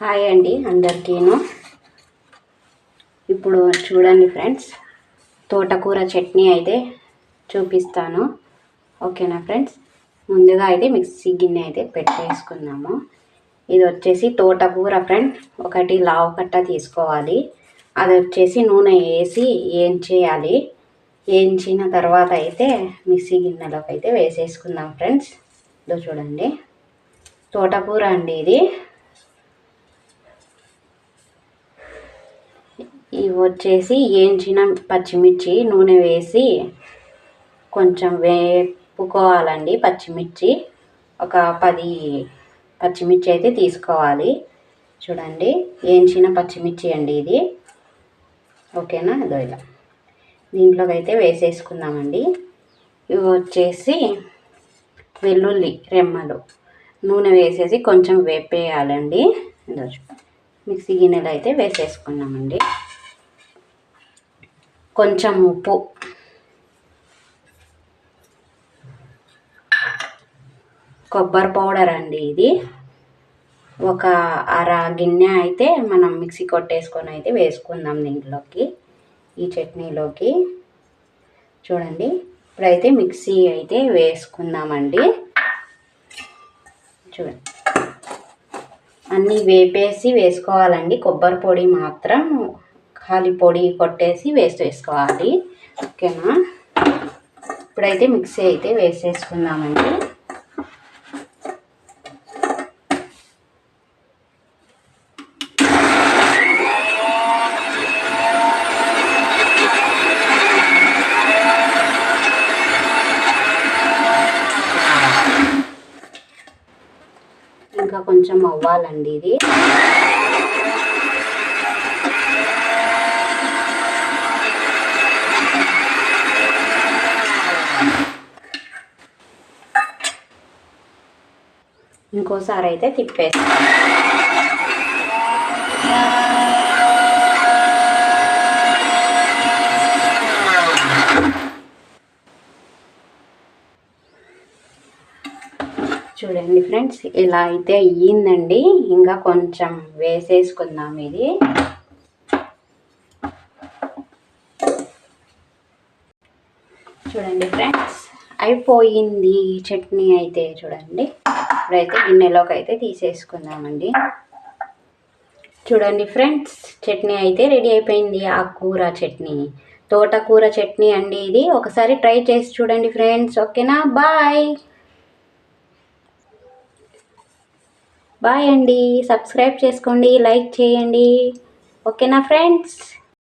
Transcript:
Hi అండి అందరికీను. ఇప్పుడు చూడండి ఫ్రెండ్స్ తోటకూర చట్నీ అయితే చూపిస్తాను. ఓకేనా ఫ్రెండ్స్? ముందుగా అయితే మిక్సీ గిన్నె అయితే పెట్టేసుకుందాము. ఇది వచ్చేసి తోటకూర ఫ్రెండ్ ఒకటి లావు కట్ట తీసుకోవాలి. అది వచ్చేసి నూనె వేసి వేయించేయాలి వేయించిన తర్వాత అయితే మిక్సీ గిన్నెలోకి అయితే వేసేసుకుందాం ఫ్రెండ్స్. ఇదో చూడండి. తోటకూర అండి ఇది ఇవి వచ్చేసి వేయించిన పచ్చిమిర్చి నూనె వేసి కొంచెం వేపుకోవాలండి పచ్చిమిర్చి. ఒక పది పచ్చిమిర్చి అయితే తీసుకోవాలి. చూడండి వేయించిన పచ్చిమిర్చి అండి ఇది. ఓకేనా? ఇదో ఇలా. దీంట్లోకి అయితే వేసేసుకుందామండి. ఇవి వచ్చేసి వెల్లుల్లి రెమ్మలు. నూనె వేసేసి కొంచెం వేపేయాలండి. మిక్సీ గిన్నెలు అయితే వేసేసుకున్నామండి. కొంచెం ఉప్పు. కొబ్బరి పౌడర్ అండి ఇది. ఒక అర గిన్నె అయితే మనం మిక్సీ కొట్టేసుకొని అయితే వేసుకుందాం దీంట్లోకి ఈ చట్నీలోకి. చూడండి ఇప్పుడైతే మిక్సీ అయితే వేసుకుందామండి. చూడండి. అన్నీ వేపేసి వేసుకోవాలండి కొబ్బరి పొడి మాత్రం. ఖాళీ పొడి కొట్టేసి వేస్ట్ వేసుకోవాలి ఓకేనా? ఇప్పుడైతే మిక్సీ అయితే వేసేసుకుందామండి ఇంకా కొంచెం అవ్వాలండి ఇది. ఇంకోసారి అయితే తిప్పేసి చూడండి ఫ్రెండ్స్ ఇలా అయితే అయ్యిందండి. ఇంకా కొంచెం వేసేసుకుందాం ఇది. చూడండి ఫ్రెండ్స్ అయిపోయింది చట్నీ అయితే చూడండి. ఇప్పుడైతే గిన్నెలోకి అయితే తీసేసుకుందామండి. చూడండి ఫ్రెండ్స్ చట్నీ అయితే రెడీ అయిపోయింది. ఆ కూర చట్నీ. తోటకూర చట్నీ అండి ఇది. ఒకసారి ట్రై చేసి చూడండి ఫ్రెండ్స్. ఓకేనా? బాయ్. బాయ్ అండి. సబ్స్క్రైబ్ చేసుకోండి లైక్ చేయండి. ఓకేనా ఫ్రెండ్స్?